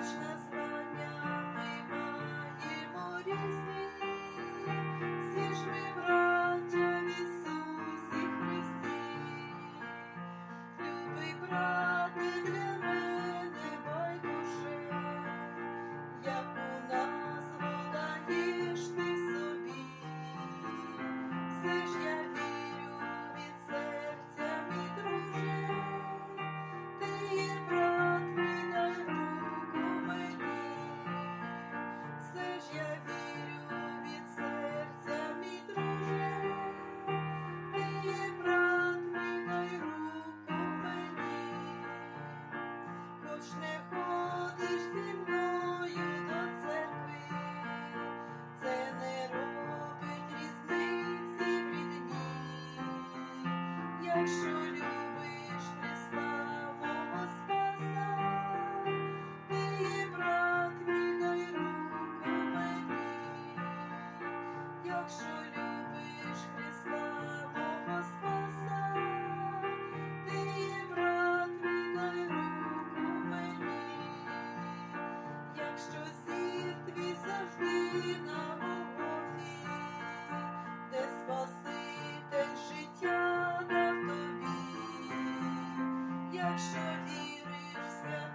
Krishna wieczny chód. що віриш в себе.